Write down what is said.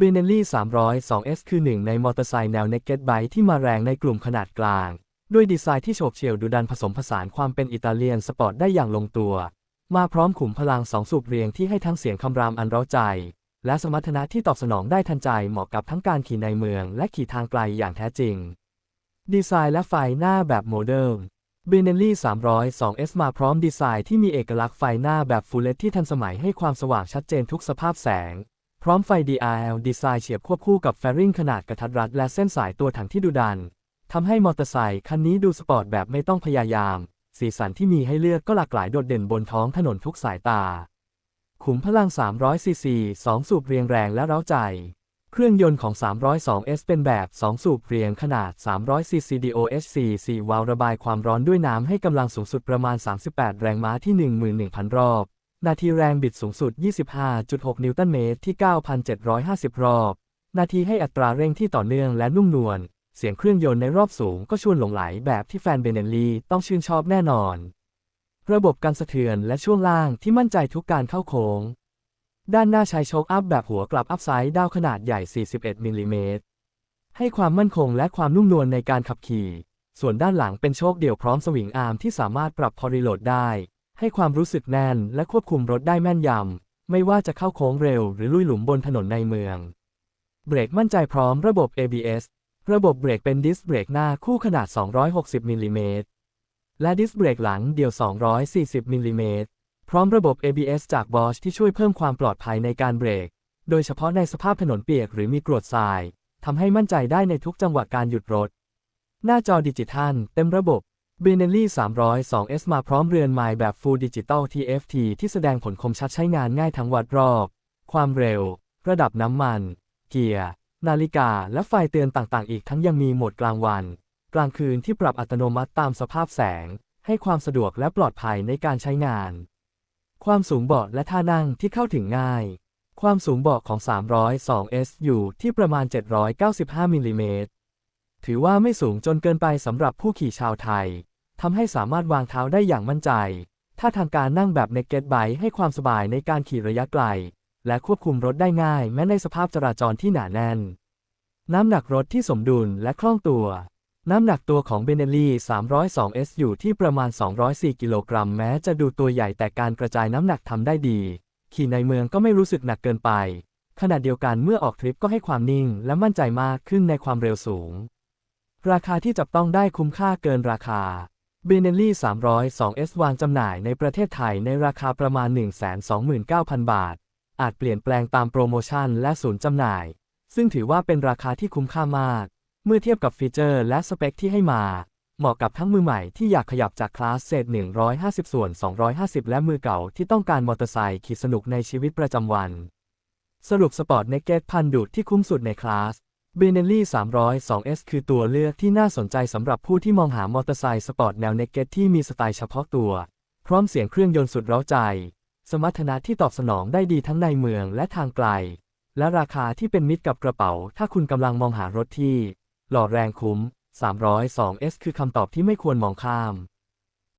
b e n e l l i 302S คือหนึ่งในมอเตอร์ไซค์แนว Naked Bike ที่มาแรงในกลุ่มขนาดกลาง ด้วยดีไซน์ที่โฉบเฉี่ยวดุดันผสมผสานความเป็นอิตาเลียนสปอร์ตได้อย่างลงตัว มาพร้อมขุมพลังสองสูบเรียงที่ให้ทั้งเสียงคำรามอันเร้าใจ และสมรรถนะที่ตอบสนองได้ทันใจเหมาะกับทั้งการขี่ในเมือง และขี่ทางไกลอย่างแท้จริง ดีไซน์และไฟหน้าแบบโมเดิร์น b e n e l l i 302S มาพร้อมดีไซน์ที่มีเอกลักษณ์ไฟหน้าแบบฟูลเลตที่ทันสมัยให้ความสว่างชัดเจนทุกสภาพแสง พร้อมไฟ DRL ดีไซน์เฉียบควบคู่กับแฟริงขนาดกระทัดรัดและเส้นสายตัวถังที่ดุดันทำให้มอเตอร์ไซค์คันนี้ดูสปอร์ตแบบไม่ต้องพยายาม สีสันที่มีให้เลือกก็หลากหลายโดดเด่นบนท้องถนนทุกสายตา ขุมพลัง 300ซีซี2สูบเรียงแรงและเร้าใจ เครื่องยนต์ของ 302S เป็นแบบ 2 สูบเรียงขนาด 300ซีซี DOHC 4วาล์วระบายความร้อนด้วยน้ำให้กำลังสูงสุดประมาณ 38 แรงม้าที่ 11,000 รอบ นาทีแรงบิดสูงสุด 25.6 นิวตันเมตรที่ 9,750 รอบ นาทีให้อัตราเร่งที่ต่อเนื่องและนุ่มนวล เสียงเครื่องยนต์ในรอบสูงก็ชวนหลงไหลแบบที่แฟนเบเนลลีต้องชื่นชอบแน่นอน ระบบการสะเทือนและช่วงล่างที่มั่นใจทุกการเข้าโค้ง ด้านหน้าใช้โชคอัพแบบหัวกลับอัพไซด์ดาวขนาดใหญ่ 41มิลลิเมตร ให้ความมั่นคงและความนุ่มนวลในการขับขี่ ส่วนด้านหลังเป็นโชคเดี่ยวพร้อมสวิงอาร์มที่สามารถปรับพอรีโหลดได้ ให้ความรู้สึกแน่นและควบคุมรถได้แม่นยำ ไม่ว่าจะเข้าโค้งเร็วหรือลุยหลุมบนถนนในเมือง เบรกมั่นใจพร้อมระบบ ABS ระบบเบรกเป็นดิสเบรกหน้าคู่ขนาด 260มิลลิเมตรและดิสเบรกหลังเดี่ยว 240มิลลิเมตรพร้อมระบบ ABS จาก Bosch ที่ช่วยเพิ่มความปลอดภัยในการเบรก โดยเฉพาะในสภาพถนนเปียกหรือมีกรวดทรายทำให้มั่นใจได้ในทุกจังหวะการหยุดรถ หน้าจอดิจิทัล เต็มระบบ b e n e l l i 302S มาพร้อมเรือนไมล์แบบ Full Digital TFT ที่แสดงผลคมชัดใช้งานง่ายทั้งวัดรอบ ความเร็ว ระดับน้ำมัน เกียร์ นาฬิกา และไฟเตือนต่างๆ อีกทั้งยังมีโหมดกลางวัน กลางคืนที่ปรับอัตโนมัติตามสภาพแสง ให้ความสะดวกและปลอดภัยในการใช้งาน ความสูงเบาะและท่านั่งที่เข้าถึงง่าย ความสูงเบาะของ 302S อยู่ที่ประมาณ 795มิลลิเมตรถือว่าไม่สูงจนเกินไปสำหรับผู้ขี่ชาวไทย ทำให้สามารถวางเท้าได้อย่างมั่นใจ ถ้าทางการนั่งแบบ Naked Bike ให้ความสบายในการขี่ระยะไกล และควบคุมรถได้ง่ายแม้ในสภาพจราจรที่หนาแน่น น้ำหนักรถที่สมดุลและคล่องตัว น้ำหนักตัวของเบเนลลี่ 302S อยู่ที่ประมาณ 204 กิโลกรัมแม้จะดูตัวใหญ่แต่การกระจายน้ำหนักทำได้ดี ขี่ในเมืองก็ไม่รู้สึกหนักเกินไป ขณะเดียวกันเมื่อออกทริปก็ให้ความนิ่งและมั่นใจมากขึ้นในความเร็วสูง ราคาที่จับต้องได้คุ้มค่าเกินราคา b e n e l l i 302S วางจำหน่ายในประเทศไทยในราคาประมาณ 129,000 บาท อาจเปลี่ยนแปลงตามโปรโมชั่นและศูนย์จำหน่าย ซึ่งถือว่าเป็นราคาที่คุ้มค่ามาก เมื่อเทียบกับฟีเจอร์และสเปคที่ให้มา เหมาะกับทั้งมือใหม่ที่อยากขยับจากคลาสเศษ 150 ส่วน 250 และมือเก่าที่ต้องการมอเตอร์ไซค์ขี่สนุกในชีวิตประจำวัน สรุปสปอร์ตเนเกตพันดุที่คุ้มสุดในคลาส b e n e l l i 302S คือตัวเลือกที่น่าสนใจสำหรับผู้ที่มองหามอเตอร์ไซค์สปอร์ตแนวเนกเกตที่มีสไตล์เฉพาะตัว พร้อมเสียงเครื่องยนต์สุดเร้าใจ สมรรถนะที่ตอบสนองได้ดีทั้งในเมืองและทางไกล และราคาที่เป็นมิตรกับกระเป๋า ถ้าคุณกำลังมองหารถที่ หล่อแรงคุ้ม 302S คือคำตอบที่ไม่ควรมองข้าม